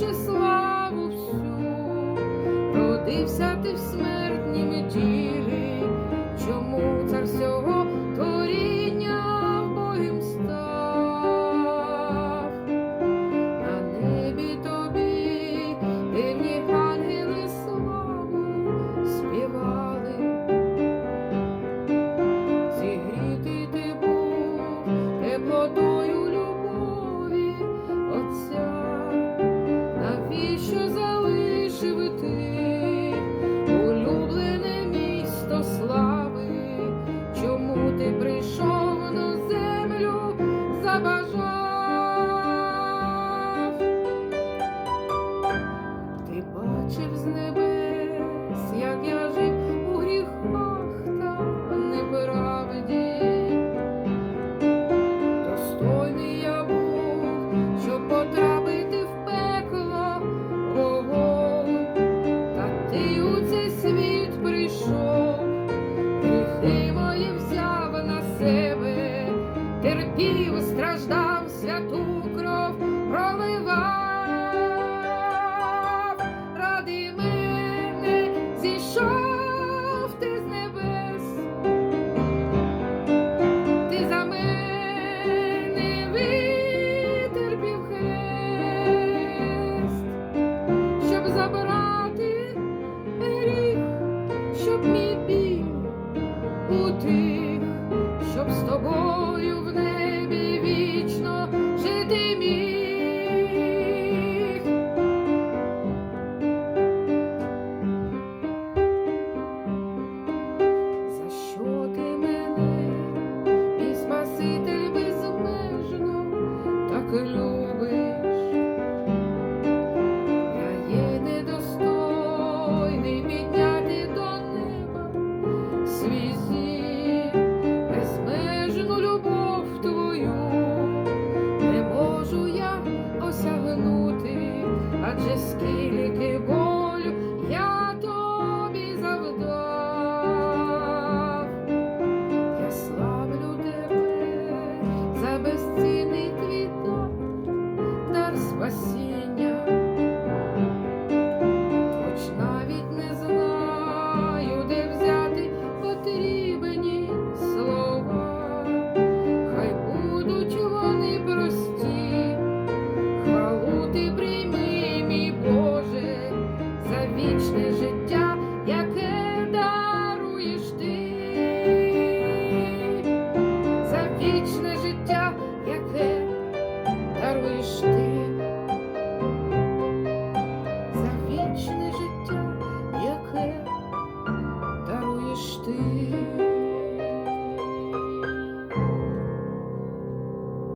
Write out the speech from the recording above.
Боже, славу всю, родився ти в смертній меті. себе, терпів, страждав святу. любиш, я є недостойний підняти до неба свій безмежну любов твою, не можу я осягнути, адже скільки. We should.